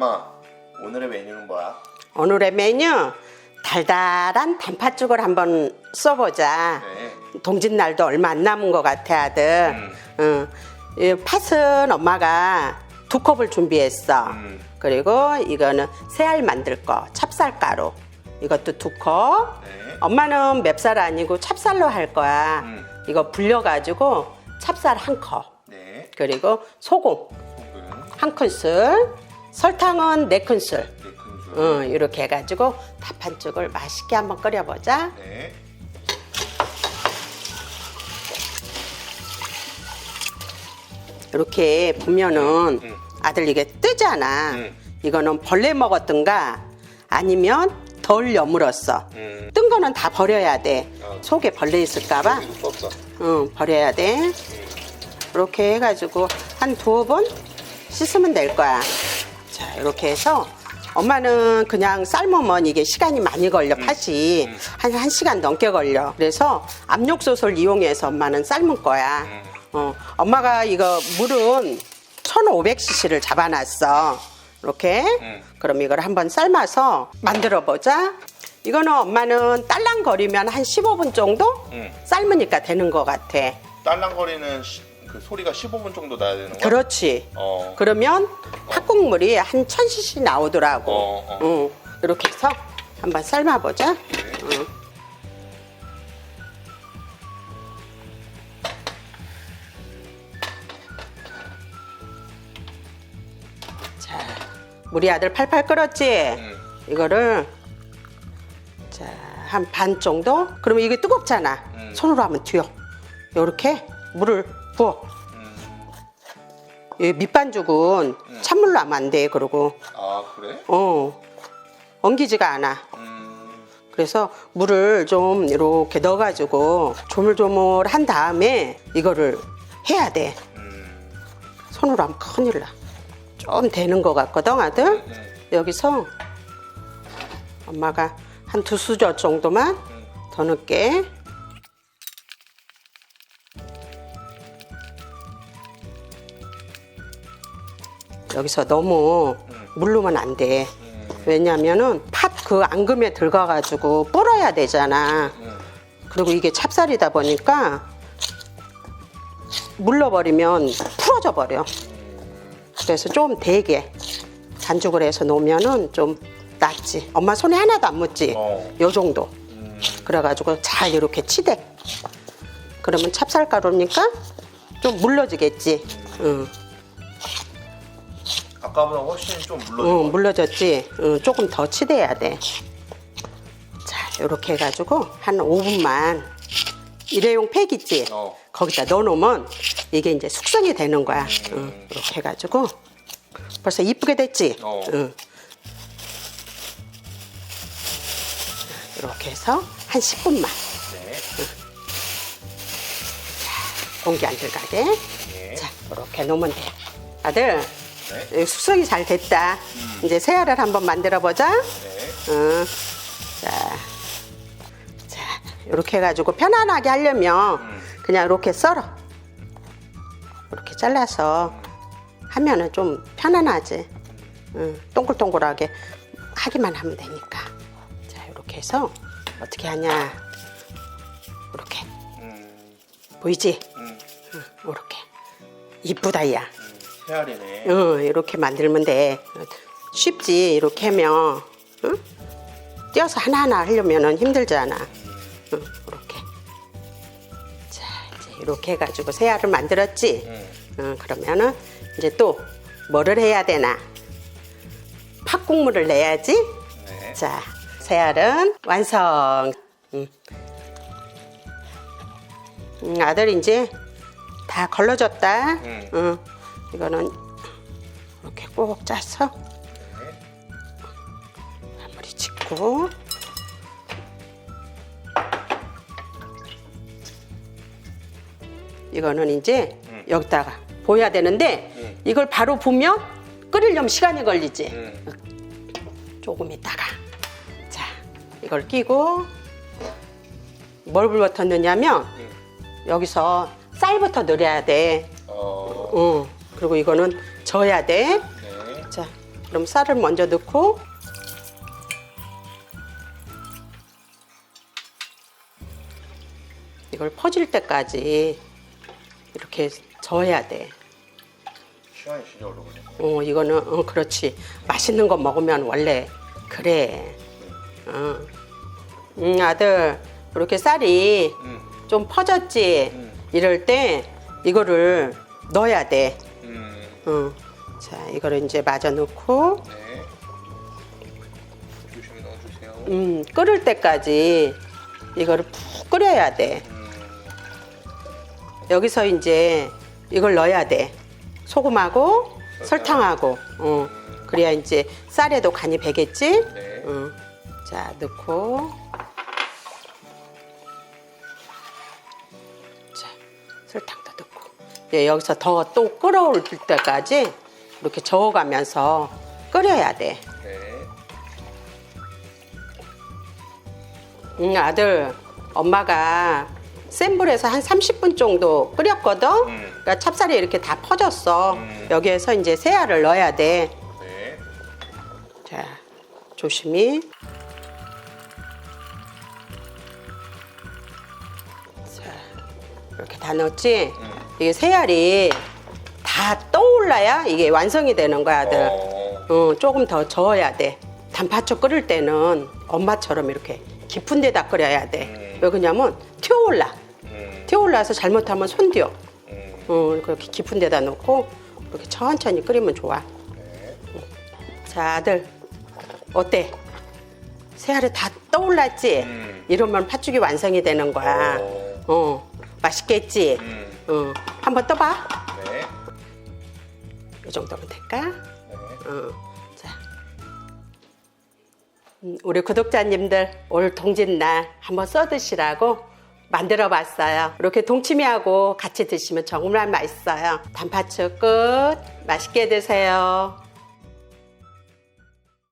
엄마 오늘의 메뉴는 뭐야? 오늘의 메뉴 달달한 단팥죽을 한번 써보자. 네. 동짓날도 얼마 안 남은 것 같아 아들. 음. 응. 이 팥은 엄마가 두 컵을 준비했어. 음. 그리고 이거는 새알 만들 거 찹쌀가루. 이것도 두 컵. 네. 엄마는 맵쌀 아니고 찹쌀로 할 거야. 음. 이거 불려가지고 찹쌀 한 컵. 네. 그리고 소금 한 큰술. 설탕은 네 큰술. 네 큰술. 응, 이렇게 해가지고 단팥죽을 맛있게 한번 끓여보자. 네. 이렇게 보면은 음. 아들 이게 뜨잖아. 음. 이거는 벌레 먹었던가 아니면 덜 여물었어. 음. 뜬 거는 다 버려야 돼. 어. 속에 벌레 있을까봐. 이거 썼어. 응, 버려야 돼. 이렇게 해가지고 한 두어 번 씻으면 될 거야. 자, 이렇게 해서 엄마는 그냥 삶으면 이게 시간이 많이 걸려, 팥이. 음. 한, 한 시간 넘게 걸려. 그래서 압력솥을 이용해서 엄마는 삶을 거야. 음. 어, 엄마가 이거 물은 1500cc를 잡아놨어. 이렇게. 음. 그럼 이걸 한번 삶아서 만들어 보자. 이거는 엄마는 딸랑거리면 한 15분 정도 음. 삶으니까 되는 것 같아. 딸랑거리는 시- 그 소리가 15분 정도 나야 되는 거야? 그렇지. 어. 그러면 팥국물이 한 1000cc 나오더라고. 어, 어. 응. 이렇게 해서 한번 삶아보자. 응. 자, 우리 아들 팔팔 끓었지? 음. 이거를 자, 한 반 정도? 그러면 이게 뜨겁잖아. 음. 손으로 하면 튀어. 이렇게 물을 부어. 음. 이 밑반죽은 찬물로 하면 안 돼. 그러고 아 그래? 어 엉기지가 않아. 음. 그래서 물을 좀 이렇게 넣어가지고 조물조물 한 다음에 이거를 해야 돼. 음. 손으로 하면 큰일 나. 좀 되는 것 같거든, 아들. 음. 여기서 엄마가 한 두 수저 정도만 음. 더 넣을게. 여기서 너무 물르면 안 돼. 음. 왜냐면은 팥 그 앙금에 들어가가지고 불어야 되잖아. 음. 그리고 이게 찹쌀이다 보니까 물러버리면 풀어져 버려. 그래서 좀 되게 반죽을 해서 놓으면은 좀 낫지. 엄마 손에 하나도 안 묻지. 어. 요 정도. 음. 그래가지고 잘 이렇게 치대. 그러면 찹쌀가루니까 좀 물러지겠지. 응, 아까보다 훨씬 좀 물러진 응, 것 물러졌지. 응, 조금 더 치대야 돼. 자, 이렇게 해가지고 한 5분만 일회용 팩 있지. 어. 거기다 넣어놓으면 이게 이제 숙성이 되는 거야. 응, 이렇게 해가지고 벌써 이쁘게 됐지. 어. 응. 이렇게 해서 한 10분만 네. 공기 안 들어가게. 예. 자, 이렇게 놓으면 돼. 아들, 네. 이 숙성이 잘 됐다. 이제 새알을 한번 만들어 보자. 네. 응. 자, 자, 이렇게 해가지고 편안하게 하려면 음. 그냥 이렇게 썰어. 이렇게 잘라서 하면은 좀 편안하지. 응, 동글동글하게 하기만 하면 되니까. 자, 이렇게 해서 어떻게 하냐. 이렇게 음. 보이지? 음. 이렇게 이쁘다 야. 음. 헤아리네. 응, 이렇게 만들면 돼. 쉽지 이렇게 하면 응? 띄어서 하나하나 하려면 힘들잖아. 응, 이렇게. 자, 이제 이렇게 해가지고 새 알을 만들었지. 음. 응, 그러면은 이제 또 뭐를 해야 되나? 팥국물을 내야지. 네. 자, 새 알은 완성. 응. 응, 아들 이제 다 걸러졌다. 응. 응. 이거는 이렇게 꼭 짜서 네. 마무리 짓고 이거는 이제 응. 여기다가 보여야 되는데 응. 이걸 바로 보면 끓이려면 시간이 걸리지. 음. 조금 있다가 자 이걸 끼고 뭘 부터 넣냐면 음. 여기서 쌀부터 넣어야 돼. 어. 어. 그리고 이거는 져야 돼. 네. 자 그럼 쌀을 먼저 넣고 이걸 퍼질 때까지 이렇게 저어야 돼. 시간이 진짜 오래 걸리네. 어, 이거는 어, 그렇지. 맛있는 거 먹으면 원래 그래. 어. 음, 아들 이렇게 쌀이 음, 좀 퍼졌지. 음. 이럴 때 이거를 넣어야 돼. 음, 어. 자, 이거를 이제 마저 넣고 네. 조심히 넣어주세요. 음, 끓을 때까지 이거를 푹 끓여야 돼. 음, 여기서 이제 이걸 넣어야 돼. 소금하고 설탕하고. 어. 그래야 이제 쌀에도 간이 배겠지? 네. 어. 자, 넣고. 자, 설탕 도 넣고. 예, 여기서 더 또 끓어올 때까지 이렇게 저어가면서 끓여야 돼. 네. 응, 아들, 엄마가 센 불에서 한 30분 정도 끓였거든? 음. 그러니까 찹쌀이 이렇게 다 퍼졌어. 음. 여기에서 이제 새알을 넣어야 돼. 네. 자, 조심히. 자, 이렇게 다 넣었지? 음. 이게 새알이 다 떠올라야 이게 완성이 되는 거야, 아들. 어, 어, 조금 더 저어야 돼. 단팥죽 끓일 때는 엄마처럼 이렇게 깊은 데다 끓여야 돼. 음. 왜 그러냐면 튀어올라. 음, 튀어올라서 잘못하면 손디어. 음, 어, 그렇게 깊은 데다 놓고 이렇게 천천히 끓이면 좋아. 네. 자, 아들. 어때? 새알이 다 떠올랐지? 음. 이러면 팥죽이 완성이 되는 거야. 어. 어, 맛있겠지? 음, 어, 한번 떠봐. 네. 이 정도면 될까? 네. 어, 자. 음, 우리 구독자님들 올 동짓날 한번 써 드시라고 만들어 봤어요. 이렇게 동치미하고 같이 드시면 정말 맛있어요. 단팥죽 끝. 맛있게 드세요.